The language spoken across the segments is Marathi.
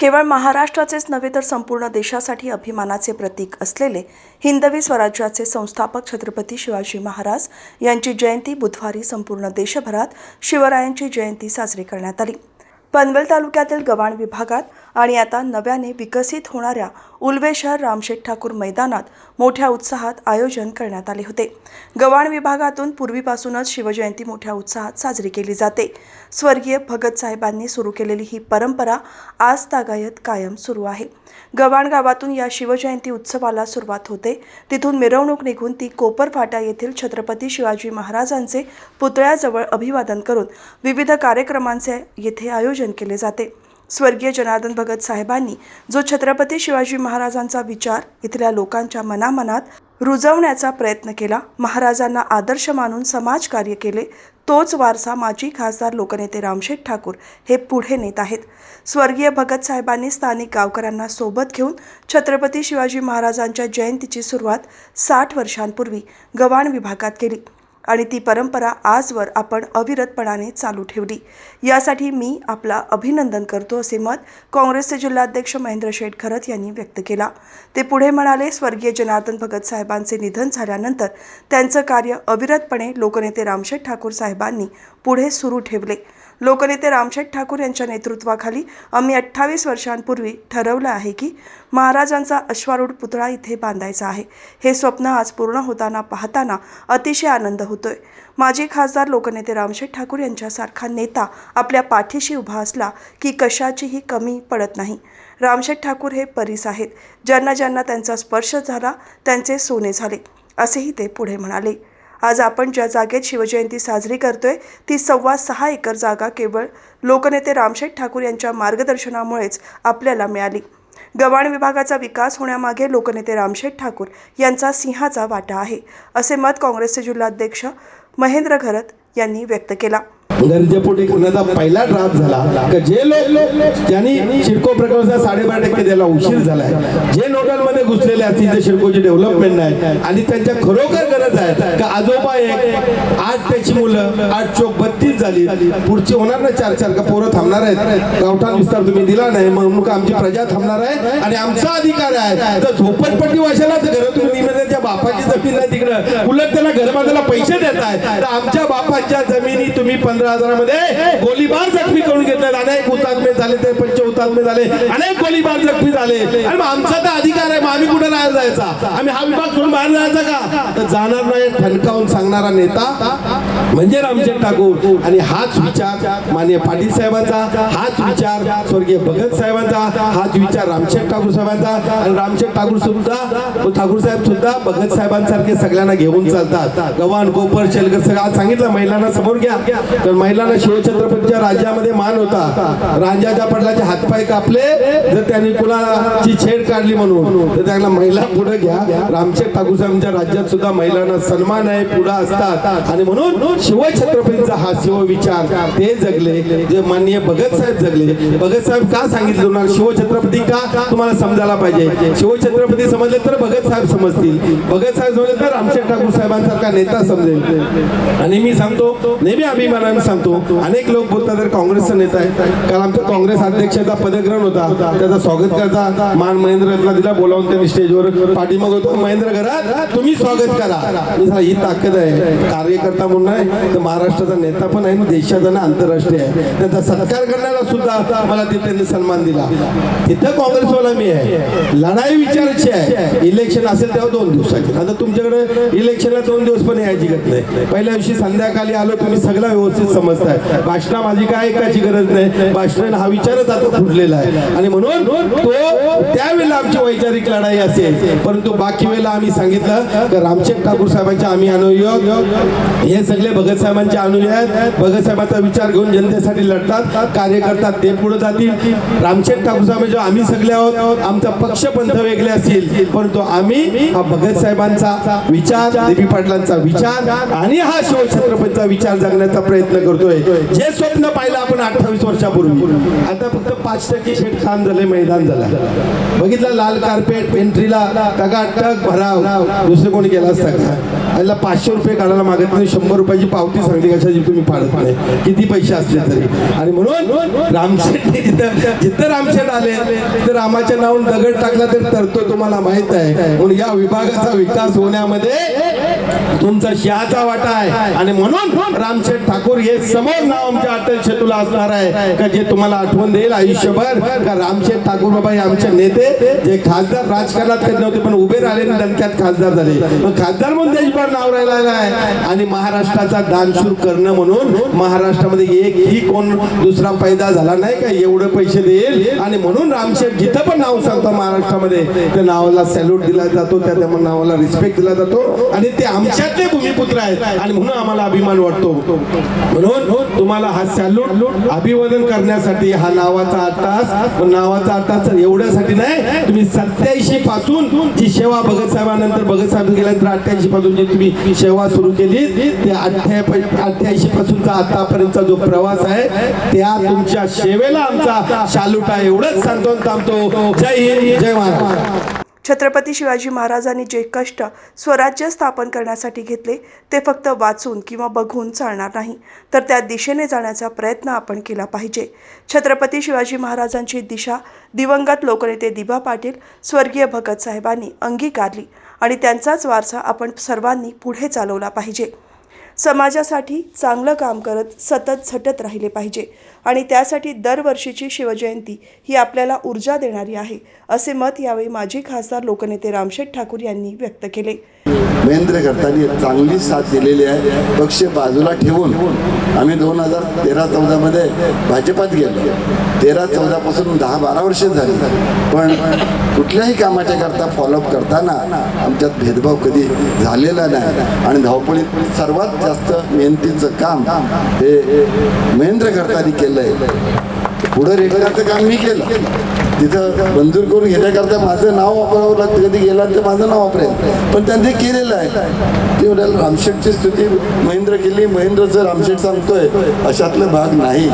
केवळ महाराष्ट्राचेच नव्हे तर संपूर्ण देशासाठी अभिमानाचे प्रतीक असलेले हिंदवी स्वराज्याचे संस्थापक छत्रपती शिवाजी महाराज यांची जयंती बुधवारी संपूर्ण देशभरात शिवरायांची जयंती साजरी करण्यात आली. पनवेल तालुक्यातील गव्हाण विभागात आणि आता नव्याने विकसित होणाऱ्या उल्वे शहर रामशेठ ठाकूर मैदानात मोठ्या उत्साहात आयोजन करण्यात आले होते. गव्हाण विभागातून पूर्वीपासूनच शिवजयंती मोठ्या उत्साहात साजरी केली जाते. स्वर्गीय भगत साहेबांनी सुरू केलेली ही परंपरा आज तागायत कायम सुरू आहे. गव्हाण गावातून या शिवजयंती उत्सवाला सुरुवात होते. तिथून मिरवणूक निघून ती कोपर फाटा येथील छत्रपती शिवाजी महाराजांचे पुतळ्याजवळ अभिवादन करून विविध कार्यक्रमांचे येथे आयोजन केले जाते. स्वर्गीय जनार्दन भगत साहेबांनी जो छत्रपती शिवाजी महाराजांचा विचार इथल्या लोकांच्या मनामनात रुजवण्याचा प्रयत्न केला महाराजांना आदर्श मानून समाजकार्य केले तोच वारसा माजी खासदार लोकनेते रामशेठ ठाकूर हे पुढे नेत आहेत. स्वर्गीय भगत साहेबांनी स्थानिक गावकऱ्यांना सोबत घेऊन छत्रपती शिवाजी महाराजांच्या जयंतीची सुरुवात साठ वर्षांपूर्वी गव्हाण विभागात केली. आणि ती परंपरा आजवर आपण अविरतपणाने चालू ठेवली. यासाठी मी आपला अभिनंदन करतो असे मत काँग्रेसचे जिल्हाध्यक्ष महेंद्र शेठ खरत यांनी व्यक्त केला. ते पुढे म्हणाले स्वर्गीय जनार्दन भगत साहेबांचे निधन झाल्यानंतर त्यांचं कार्य अविरतपणे लोकनेते रामशेठ ठाकूर साहेबांनी पुढे सुरू ठेवले. लोकनेते रामशेठ ठाकूर यांच्या नेतृत्वाखाली आम्ही अठ्ठावीस वर्षांपूर्वी ठरवलं आहे की महाराजांचा अश्वारूढ पुतळा इथे बांधायचा आहे. हे स्वप्न आज पूर्ण होताना पाहताना अतिशय आनंद होतोय. माजी खासदार लोकनेते रामशेठ ठाकूर यांच्यासारखा नेता आपल्या पाठीशी उभा असला की कशाचीही कमी पडत नाही. रामशेठ ठाकूर हे परीस आहेत. ज्यांना ज्यांना त्यांचा स्पर्श झाला त्यांचे सोने झाले असेही ते पुढे म्हणाले. आज आपण ज्या जागेत शिवजयंती साजरी करतोय ती सव्वा सहा एकर जागा केवळ लोकनेते रामशेठ ठाकूर यांच्या मार्गदर्शनामुळेच आपल्याला मिळाली. गव्हाण विभागाचा विकास होण्यामागे लोकनेते रामशेठ ठाकूर यांचा सिंहाचा वाटा आहे असे मत काँग्रेसचे जिल्हाध्यक्ष महेंद्र घरत यांनी व्यक्त केला. गरजेपोटी करण्याचा पहिला ड्राफ्ट झाला का जे लोक ज्यांनी शिडको प्रकल्पाचा साडेबारा टक्के द्यायला उशीर झालाय जे नोटांमध्ये घुसलेले असतील ते शिडकोची डेव्हलपमेंट नाही. आणि त्यांच्या खरोखर गरज आहे का आजोबा एक आठ त्याची मुलं आठ चोक बत्तीस झाली. पुढची होणार ना चार चार का पोरं थांबणार आहेत? गावठाण विस्तार तुम्ही दिला नाही म्हणून का आमची प्रजा थांबणार आहे आणि आमचा अधिकार आहे. तर झोपटपट्टी वाशाला बापाची तिकडं. उलट त्याला घर पैसे देत आहेत. तर आमच्या बापाच्या जमिनी तुम्ही पंधरा हजारामध्ये गोळीबार जखमी करून घेतले अनेक हुतात्मे झाले ते पंच हुतात्मे झाले अनेक गोळीबार जखमी झाले. आणि आमचा तर अधिकार आहे मग आम्ही कुठे बाहेर जायचा? आम्ही हा विभाग सोडून बाहेर जायचा का? तर जाणार नाही ठणकावून सांगणारा नेता म्हणजे रामचंद ठाकूर. आणि हाच विचार माननीय पाटील साहेबांचा हाच विचार स्वर्गीय भगत साहेबांचा हाच विचार रामचंद ठाकूर साहेबांचा. आणि रामचंद ठाकूर सुद्धा ठाकूर साहेब सुद्धा भगत साहेबांसारखे सगळ्यांना घेऊन चालतात. गव्हाण गोपर शेलकर सगळं आज सांगितलं महिलांना समोर घ्या. तर महिलांना शिवछत्रपतीच्या राज्यामध्ये मान होता. राजाच्या पडलाचे हातपाय कापले जर त्यांनी कुणाची छेड काढली म्हणून तर त्यांना महिला पुढे घ्या. रामशेठ ठाकूर साहेबांच्या राज्यात सुद्धा महिलांना सन्मान आहे पुढे असतात. आणि म्हणून शिवछत्रपतीचा हा शिव विचार ते जगले. जे माननीय भगत साहेब जगले. भगत साहेब का सांगितलं तुम्हाला शिवछत्रपती का? तुम्हाला समजायला पाहिजे. शिवछत्रपती समजले तर भगत साहेब समजतील. भगत साहेब समजले तर रामशेठ ठाकूर साहेबांसारखा नेता समजेल? आणि मी सांगतो नेहमी अभिमानाने सांगतो अनेक लोक बोलतात तर काँग्रेसचा नेता आहे. काल आमच्या काँग्रेस अध्यक्षाचा पदग्रहण होता. त्याचा स्वागत करता मान महेंद्र दिला बोलावून त्यांनी स्टेजवर. पाठीमाग होतो महेंद्र घरात तुम्ही स्वागत करा. मी ही ताकद आहे. कार्यकर्ता म्हणून आहे तर महाराष्ट्राचा नेता पण आहे देशाचा ना आंतरराष्ट्रीय आहे. त्यांचा सत्कार करण्याला सुद्धा मला तिथे त्यांनी सन्मान दिला. तिथं काँग्रेसवाला मी आहे. लढाई विचारची आहे. इलेक्शन असेल तेव्हा दोन दिवसाची. आता तुमच्याकडे इलेक्शनला दोन दिवस पण यायची गत नाही. पहिल्या दिवशी संध्याकाळी आलो तुम्ही सगळं व्यवस्थित समजताय. भाषणा माझी काय ऐकायची गरज नाही. भाषण हा विचारच आता फुटलेला आहे. आणि म्हणून तो त्यावेळेला आमची वैचारिक लढाई असेल परंतु बाकी वेळेला आम्ही सांगितलं की रामशेख ठाकूर साहेबांच्या आम्ही अनुयोग हे सगळे भगत साहेबांचे अनुयायी आहेत. भगत साहेबांचा विचार घेऊन जनतेसाठी लढतात कार्य करतात ते पुढे जातील. रामचंद्र ठाकूर साहेब आम्ही सगळे आहोत आमचा पक्ष पंथ वेगळे असतील. परंतु आम्ही हा भगत साहेबांचा विचार देवी पाटलांचा विचार आणि हा शिवछत्रपतीचा विचार जगण्याचा प्रयत्न करतोय. जे स्वप्न पाहिलं आपण अठ्ठावीस वर्षापूर्वी. आता फक्त पाच टक्के शेट खान झाले मैदान झालं. बघितलं लाल कार्पेट एंट्रीला टकाटक भराव. दुसरं कोणी केला असता का? याला पाचशे रुपये काढायला मागत नाही शंभर रुपयाची पावती सांगते कशाची तुम्ही पाडत नाही. किती पैसे असले तरी. आणि म्हणून रामशेठ जिथं जिथं रामशेठ आले तिथं रामाच्या नावून दगड टाकला तर तरतो तुम्हाला माहीत आहे. म्हणून या विभागाचा विकास होण्यामध्ये तुमचा शहाचा वाटा आहे. आणि म्हणून रामशेठ ठाकूर हे समोर नाव आमच्या अटल शेतूला असणार आहे. का जे तुम्हाला आठवण देईल आयुष्यभर का रामशेठ ठाकूर बाबा हे आमचे नेते जे खासदार राजकारणात कधी नव्हते पण उभे राहिले दणक्यात खासदार झाले. मग खासदार म्हणून देशभर नाव राहिलेलं आहे. आणि महाराष्ट्राचा दानशूर करणं म्हणून महाराष्ट्रामध्ये एकही कोण दुसरा पैदा झाला नाही का एवढे पैसे देईल. आणि म्हणून रामशेठ जिथं पण नाव सांगतो महाराष्ट्रामध्ये त्या नावाला सॅल्यूट दिला जातो त्या नावाला रिस्पेक्ट दिला जातो आणि ते आमच्यातले भूमिपुत्र आहेत. आणि म्हणून आम्हाला अभिमान वाटतो. म्हणून तुम्हाला हा सॅल्यूट अभिवादन करण्यासाठी हा नावाचा आठ तास नावाचा आठ तास एवढ्यासाठी नाही. तुम्ही सत्याऐंशी पासून जी सेवा भगत साहेबांनंतर भगत साहेब गेल्यानंतर अठ्ठ्याऐंशी पासून जी तुम्ही सेवा सुरू केली ते अठ्ठ्याऐंशी पासूनचा आतापर्यंतचा जो प्रवास आहे त्या तुमच्या सेवेला आमचा शालूट आहे एवढंच सांगतो थांबतो. जय हिंद जय महाराज छत्रपती शिवाजी महाराजांनी जे कष्ट स्वराज्य स्थापन करण्यासाठी घेतले ते फक्त वाचून किंवा बघून चालणार नाही. तर त्या दिशेने जाण्याचा प्रयत्न आपण केला पाहिजे. छत्रपती शिवाजी महाराजांची दिशा दिवंगत लोकनेते दिभा पाटील स्वर्गीय भगत साहेबांनी अंगीकारली आणि त्यांचाच वारसा आपण सर्वांनी पुढे चालवला पाहिजे. समाजासाठी चांगलं काम करत सतत झटत राहिले पाहिजे. आणि त्यासाठी दरवर्षीची शिवजयंती ही आपल्याला ऊर्जा देणारी आहे असे मत यावेळी माजी खासदार लोकनेते रामशेठ ठाकूर यांनी व्यक्त केले. महेंद्र करतानी चांगली साथ दिलेली आहे. पक्ष बाजूला ठेवून आम्ही दोन हजार तेरा चौदामध्ये भाजपात गेलो. तेरा चौदापासून दहा बारा वर्ष झाली. पण कुठल्याही कामाच्या करता फॉलोअप करताना आमच्यात भेदभाव कधी झालेला नाही. आणि धावपळीत सर्वात जास्त मेहनतीचं काम हे महेंद्र केलं आहे पुढं रेखाचं काम मी केलं. तिथं मंजूर करून घेण्याकरता माझं नाव वापरावं लागतं. कधी गेला तर माझं नाव वापरेल पण त्यांनी केलेलं आहे. ते म्हणाल रामशेठची स्तुती महेंद्र केली. महेंद्रचं रामशेठ सांगतोय अशातलं भाग नाही.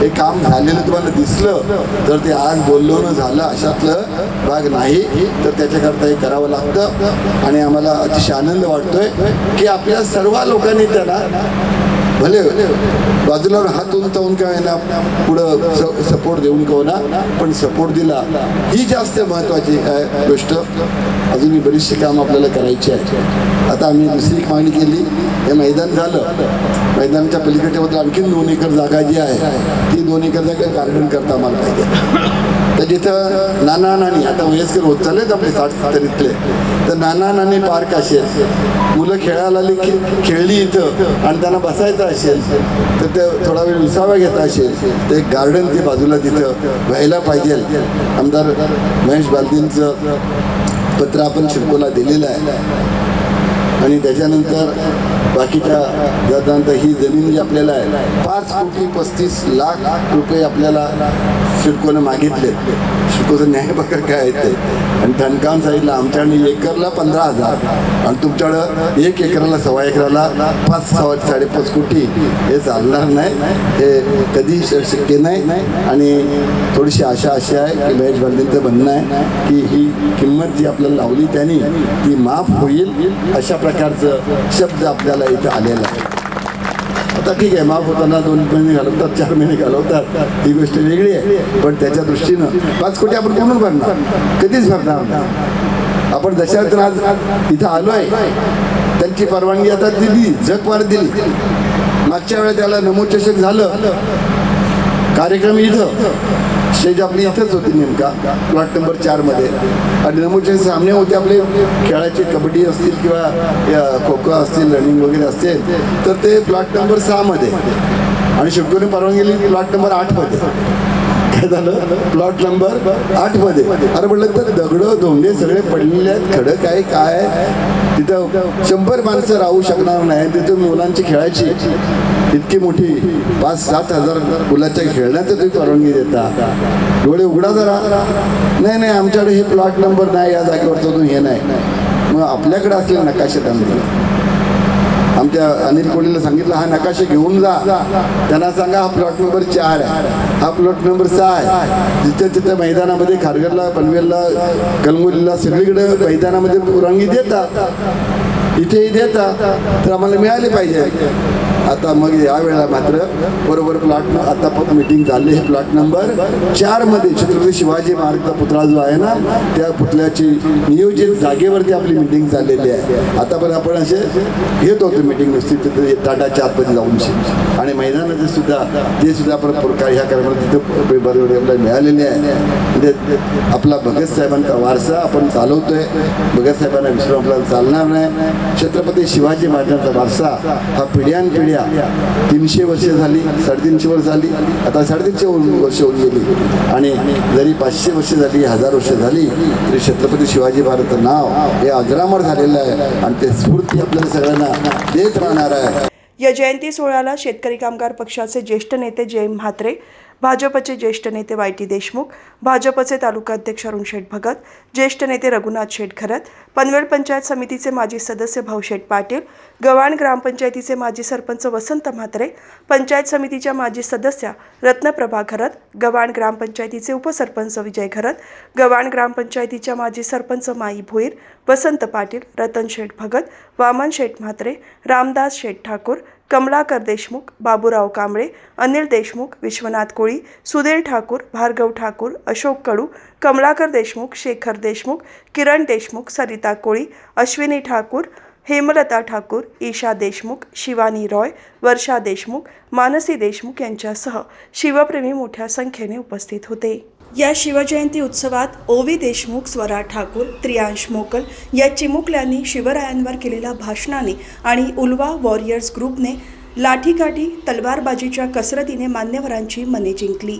हे काम झालेलं तुम्हाला दिसलं तर ते आज बोललो न झालं. अशातलं भाग नाही. तर त्याच्याकरता हे करावं लागतं. आणि आम्हाला अतिशय आनंद वाटतोय की आपल्या सर्व लोकांनी त्यांना भले बाजूला हात उंचावून का ना पुढं सपोर्ट देऊन का ना पण सपोर्ट दिला ही जास्त महत्वाची काय गोष्ट. अजूनही बरीचशी काम आपल्याला करायची आहे आता आम्ही दुसरी मागणी केली हे मैदान झालं. मैदानाच्या पलीकडच्याबद्दल आणखीन दोन एकर जागा जी आहे ती दोन एकर जागा गार्डन करता आम्हाला पाहिजे. तर जिथं नाना नानी आता वयस्कर होत चाललेत आपले साठ सत्तरीतले तर नाना नानी पार्क असेल मुलं खेळायला आली की खेळली इथं आणि त्यांना बसायचं असेल तर ते थोडा वेळ विसावा घेता असेल तर एक गार्डन ते बाजूला तिथं व्हायला पाहिजे. आमदार महेश बालदींचं पत्र आपण शिरकोला दिलेलं आहे. आणि त्याच्यानंतर बाकीच्या जातानंतर ही जमीन जी आपल्याला आहे पाच कोटी पस्तीस लाख रुपये आपल्याला शिडकोनं मागितले. शिडकोचं न्याय बघा काय आहे ते? आणि धनकाम सांगितलं आमच्याकडे एकरला पंधरा हजार. आणि तुमच्याकडं एक एकराला सव्वा एकराला पाच सव्वा साडेपाच कोटी. हे चालणार नाही. हे कधी शक्य नाही. आणि थोडीशी आशा अशी आहे की महेश बालदींचं म्हणणं आहे की ही किंमत जी आपल्याला लावली त्यांनी ती माफ होईल अशा प्रकारचं शब्द आपल्याला इथं आलेला आहे. आता ठीक आहे माफ होताना दोन महिने घालवतात चार महिने घालवतात. ही गोष्ट वेगळी आहे पण त्याच्या दृष्टीनं पाच कोटी आपण कोणून भरणार? कधीच भरणार नाही. आपण दशावतर आज इथं आलो आहे त्यांची परवानगी आता दिली जगवार दिली. मागच्या वेळेला त्याला नमोचषक झालं. कार्यक्रम इथं. स्टेज आपली इथंच होती नेमका प्लॉट नंबर चारमध्ये आणि नमूचे सामने होते आपले खेळाचे कबड्डी असतील किंवा खो खो असतील रनिंग वगैरे असतील तर ते प्लॉट नंबर सहामध्ये आणि शेवटकोनी परवानगी प्लॉट नंबर आठमध्ये काय झालं. प्लॉट नंबर आठमध्ये. अरे म्हटलं तर दगडं धोंडे सगळे पडलेले आहेत. खडक आहे काय तिथं शंभर माणसं राहू शकणार नाही. तिथं मुलांची खेळायची इतकी मोठी पाच सात हजार मुलाच्या खेळण्याचं तुम्ही परवानगी देता. डोळे उघडा जरा. नाही नाही आमच्याकडे हे प्लॉट नंबर नाही. या जागेवरचं तो हे नाही. मग आपल्याकडे असले नकाशे आमचे आमच्या अनिल कोळीला सांगितलं हा नकाशे घेऊन जा. त्यांना सांगा हा प्लॉट नंबर चार आहे. हा प्लॉट नंबर सहा आहे. जिथे तिथे मैदानामध्ये खारघरला पनवेलला कलमुलीला सगळीकडे मैदानामध्ये रंगी देतात. इथेही देतात. तर आम्हाला मिळाले पाहिजे. आता मग यावेळेला मात्र बरोबर प्लॉट आता मिटिंग झाली हे प्लॉट नंबर चारमध्ये छत्रपती शिवाजी महाराजचा पुतळा जो आहे ना त्या पुतळ्याची नियोजित जागेवरती आपली मिटिंग चाललेली आहे. आता पण आपण असे घेत होतो मिटिंग नुसती तिथे ताटाच्या आतमध्ये जाऊन. आणि मैदानाचे सुद्धा ते सुद्धा आपण पुरकार ह्या कार्यक्रमात तिथे बरोबर आपल्याला मिळालेले आहे. म्हणजे आपला भगत साहेबांचा वारसा आपण चालवतोय. भगत साहेबांना विसरून आपल्याला चालणार नाही. छत्रपती शिवाजी महाराजांचा वारसा हा पिढ्यानपिढ्या तीनशे वर्ष झाली साडेतीनशे वर्ष झाली. आता साडेतीनशे वर्ष होऊन गेली. आणि जरी पाचशे वर्ष झाली हजार वर्ष झाली तरी छत्रपती शिवाजी महाराजचं नाव हे अजरामर झालेलं आहे. आणि ते स्फूर्ती आपल्याला सगळ्यांना देत राहणार आहे. या जयंती सोहळ्याला शेतकरी कामगार पक्षाचे ज्येष्ठ नेते जय म्हात्रे भाजपचे ज्येष्ठ नेते वाय टी देशमुख भाजपचे तालुका अध्यक्ष अरुण शेठ भगत ज्येष्ठ नेते रघुनाथ शेठ खरत पनवेल पंचायत समितीचे माजी सदस्य भाऊशेठ पाटील गव्हाण ग्रामपंचायतीचे माजी सरपंच वसंत म्हात्रे पंचायत समितीच्या माजी सदस्या रत्नप्रभा खरत गव्हाण ग्रामपंचायतीचे उपसरपंच विजय खरत गव्हाण ग्रामपंचायतीच्या माजी सरपंच माई भोईर वसंत पाटील रतन शेठ भगत वामन शेठ म्हात्रे रामदास शेठ ठाकूर कमलाकर देशमुख बाबूराव कांबळे अनिल देशमुख विश्वनाथ कोळी सुधीर ठाकूर भार्गव ठाकूर अशोक कडू कमलाकर देशमुख शेखर देशमुख किरण देशमुख सरिता कोळी अश्विनी ठाकूर हेमलता ठाकूर ईशा देशमुख शिवानी रॉय वर्षा देशमुख मानसी देशमुख यांच्यासह शिवप्रेमी मोठ्या संख्येने उपस्थित होते. या शिवजयंती उत्सवात ओवी देशमुख स्वरा ठाकूर त्रियांश मोकल या चिमुकल्यांनी शिवरायांवर केलेल्या भाषणाने आणि उल्वा वॉरियर्स ग्रुपने लाठीकाठी तलवारबाजीच्या कसरतीने मान्यवरांची मने जिंकली.